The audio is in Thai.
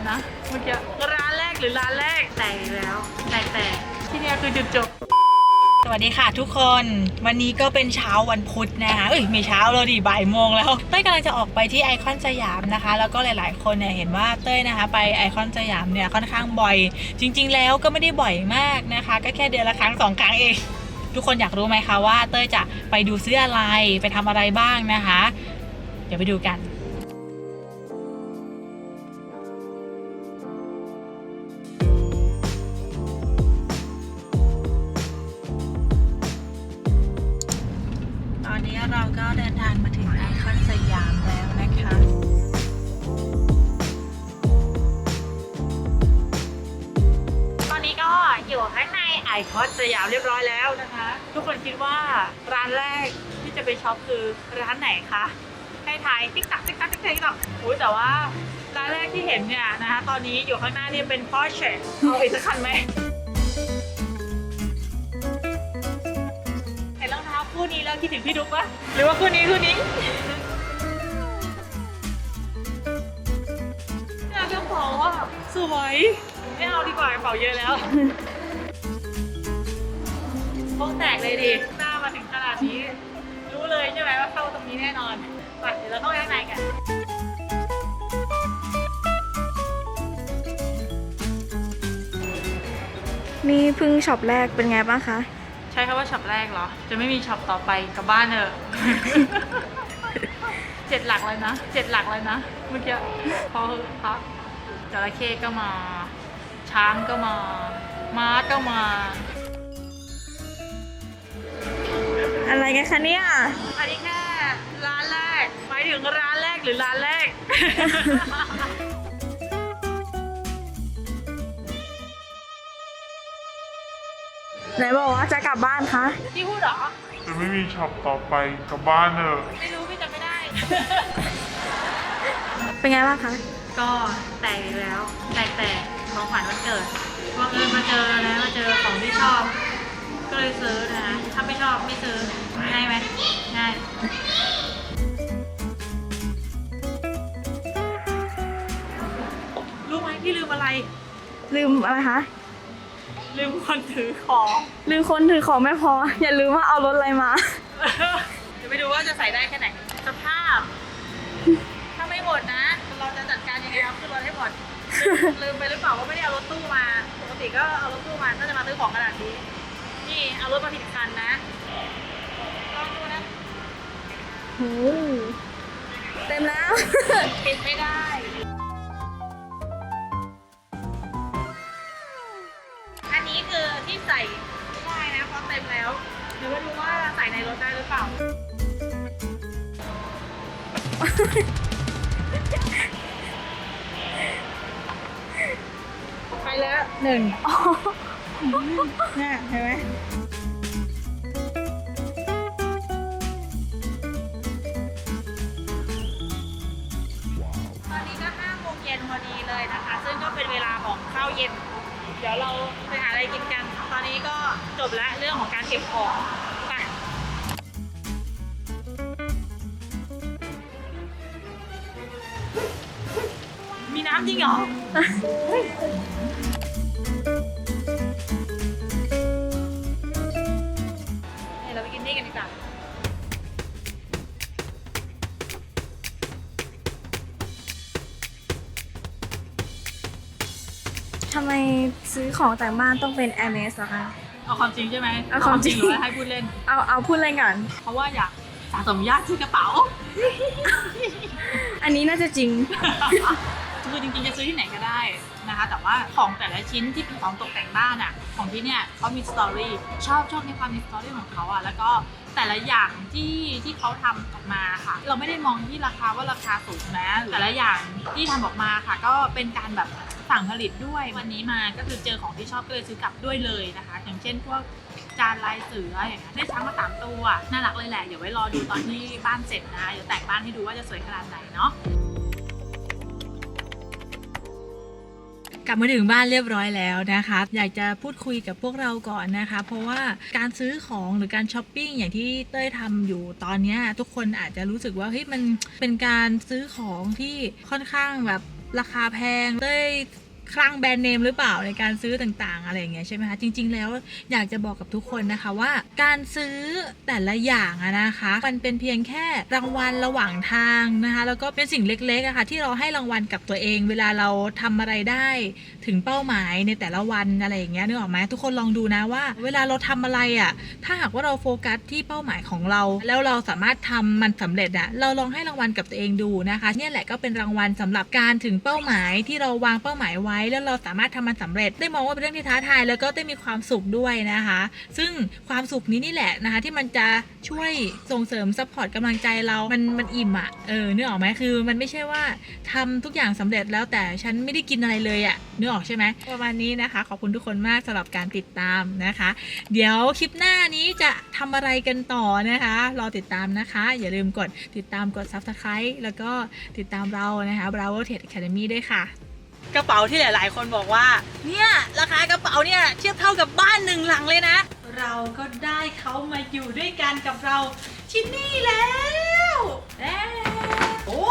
เลยนะเมื่อกี้ร้านแรกหรือร้านแรกแตกอีกแล้วแตกแต่ที่เนี่ยคือจุดจบ สวัสดีค่ะทุกคนวันนี้ก็เป็นเช้าวันพุธนะคะเอ้ยไม่เช้าเลยดิบ่ายโมงแล้วเต้ยกำลังจะออกไปที่ไอคอนสยามนะคะ แล้วก็หลายๆ คนเนี่ยเห็นว่าเต้ยนะคะ ไปไอคอนสยามเนี่ยค่อนข้างบ่อย จริง ๆ แล้วก็ไม่ได้บ่อยมากนะคะ ก็แค่เดือนละครั้งสองครั้งเองทุกคนอยากรู้ไหมคะว่าเต้ยจะไปดูซื้ออะไรไปทำอะไรบ้างนะคะ เดี๋ยวไปดูกัน ก็เดินทางมาถึงไอคอนสยามแล้วนะคะตอนนี้ก็อยู่ข้างในไอคอนสยามเรียบร้อยแล้วนะคะ ทุกคนคิดว่าร้านแรกที่จะไปช็อปคือร้านไหนคะให้ทายติ๊กตักติ๊กตักติ๊กตักติ๊กตักอุ้ยแต่ว่าร้านแรกที่เห็นเนี่ยนะคะตอนนี้อยู่ข้างหน้านี่เป็น Porsche เอาอีกสักคันไหม ท้าคู่นี้แล้วคิดถึงพี่ดุ๊กปะหรือว่าคู่นี้คู่นี้เนี่ยกระเป๋าอะสวยไม่เอาดีกว่ากระเป๋าเยอะแล้วโค้งแตกเลยดิหน้ามาถึงขนาดนี้ รู้เลยใช่ไหมว่าเข้าตรงนี้แน่นอนไปเดี๋ยวเราเข้าไปข้างในกันนี่เพิ่งช็อปแรกเป็นไงบ้างคะ ใช้คำว่าช็อปแรกเหรอ จะไม่มีช็อปต่อไปกลับบ้านเถอะ เจ็ดหลักเลยนะเจ็ดหลักเลยนะเมื่อกี้พอพักจระเข้ก็มา ช้างก็มา ม้าก็มา อะไรกันคะเนี่ย อันนี้แค่ร้านแรกหมายถึงร้านแรกหรือร้านแรก ไหนบอกว่าจะกลับบ้านคะที่พูดเหรอ จะไม่มีช็อปต่อไปกลับบ้านเถอะไม่รู้พี่จำไม่ได้ เป็นไงบ้างคะ ก็แตกอีกแล้ว แตกแต่ของขวัญวันเกิดบังเอิญมาเจอนะมาเจอของที่ชอบ ก็เลยซื้อนะถ้าไม่ชอบไม่ซื้อ ง่ายไหมง่ายรู้ไหมพี่ลืมอะไร ลืมอะไรคะ ลืมคนถือของลืมคนถือของไม่พอ อย่าลืมว่าเอารถอะไรมา เดี๋ยวไปดูว่าจะใส่ได้แค่ไหน สภาพ ถ้าไม่หมดนะ เราจะจัดการยังไงเอาขึ้นรถให้หมดลืมลืมไปหรือเปล่าว่าไม่ได้เอารถตู้มา ปกติก็เอารถตู้มาก็จะมาซื้อของขนาดนี้ นี่เอารถมาผิดคันนะลองดูนะโอ้เต็มแล้วปิดไม่ได้ ที่ใส่ไม่ได้นะเพราะเต็มแล้ว เดี๋ยวไม่รู้ว่าใส่ในรถได้หรือเปล่า ไปแล้วหนึ่งเนี่ยเห็นไหมตอนนี้ก็5โมงเย็นพอดีเลยนะคะ ซึ่งก็เป็นเวลาของข้าวเย็น เดี๋ยวเราไปหาอะไรกินกัน ตอนนี้ก็จบแล้วเรื่องของการเก็บของไปมีน้ำจริงเหรอ ทำไมซื้อของแต่งบ้านต้องเป็น a i r m e s อะคะ เอาความจริงใช่ไหมเอาความจริงหรือว่าให้พูดเล่น เอาเอาพูดเลยก่อน เพราะว่าอยากสะสมญาติที่กระเป๋า อันนี้น่าจะจริง คือจริงๆจะซื้อที่ไหนก็ได้นะคะ แต่ว่าของแต่ละชิ้นที่เป็นของตกแต่งบ้านอะ ของที่เนี่ยเขามีสตอรี่ชอบชอบในความมีสตอรี่ของเขาอะ แล้วก็แต่ละอย่างที่ที่เขาทำออกมาค่ะ เราไม่ได้มองที่ราคาว่าราคาสูงนะ แต่ละอย่างที่ทำออกมาค่ะ ก็เป็นการแบบ สั่งผลิตด้วย วันนี้มาก็คือเจอของที่ชอบก็เลยซื้อกลับด้วยเลยนะคะ อย่างเช่นพวกจานลายเสืออย่างเงี้ยได้ช้างมาสามตัว น่ารักเลยแหละ เดี๋ยวไว้รอดูตอนที่บ้านเสร็จนะเดี๋ยวแต่งบ้านให้ดูว่าจะสวยขนาดไหนเนาะกลับมาถึงบ้านเรียบร้อยแล้วนะคะ อยากจะพูดคุยกับพวกเราก่อนนะคะ เพราะว่าการซื้อของหรือการช้อปปิ้งอย่างที่เต้ยทำอยู่ตอนนี้ทุกคนอาจจะรู้สึกว่าเฮ้ยมันเป็นการซื้อของที่ค่อนข้างแบบ ราคาแพงด้วย คลั่งแบรนด์เนมหรือเปล่าในการซื้อต่างๆ อะไรอย่างเงี้ยใช่ไหมคะ จริง ๆ แล้วอยากจะบอกกับทุกคนนะคะว่า การซื้อแต่ละอย่างอะนะคะ มันเป็นเพียงแค่รางวัลระหว่างทางนะคะ แล้วก็เป็นสิ่งเล็กๆอะค่ะที่เราให้รางวัลกับตัวเอง เวลาเราทำอะไรได้ถึงเป้าหมายในแต่ละวันอะไรอย่างเงี้ยนึกออกไหมทุกคนลองดูนะว่า เวลาเราทำอะไรอะ่ะถ้าหากว่าเราโฟกัสที่เป้าหมายของเรา แล้วเราสามารถทำมันสำเร็จอะ่ะเราลองให้รางวัลกับตัวเองดูนะคะเนี่ยแหละก็เป็นรางวัลสำหรับการถึงเป้าหมายที่เราวางเป้าหมายไว้แล้วเราสามารถทำมันสำเร็จ ได้มองว่าเป็นเรื่องที่ท้าทาย แล้วก็ได้มีความสุขด้วยนะคะ ซึ่งความสุขนี้นี่แหละนะคะ ที่มันจะช่วยส่งเสริมซัพพอร์ตกำลังใจเรา มันมันอิ่มอะ่ะ เออนึกออกไหมคือมันไม่ใช่ว่าทำทุกอย่างสำเร็จแล้วแต่ฉันไม่ได้กินอะไรเลยอะ่ะนึกออกใช่ไหมประมาณนี้นะคะ ขอบคุณทุกคนมากสำหรับการติดตามนะคะ เดี๋ยวคลิปหน้านี้จะทำอะไรกันต่อนะคะ รอติดตามนะคะ อย่าลืมกดติดตามกด subscribe แล้วก็ติดตามเรานะคะ Bravo Trade Academy ด้วยค่ะ กระเป๋าที่หลาย ๆ คนบอกว่า เนี่ยราคากระเป๋าเนี่ยเทียบเท่ากับบ้านหนึ่งหลังเลยนะ เราก็ได้เขามาอยู่ด้วยกันกับเราที่นี่แล้วแล้วโอ้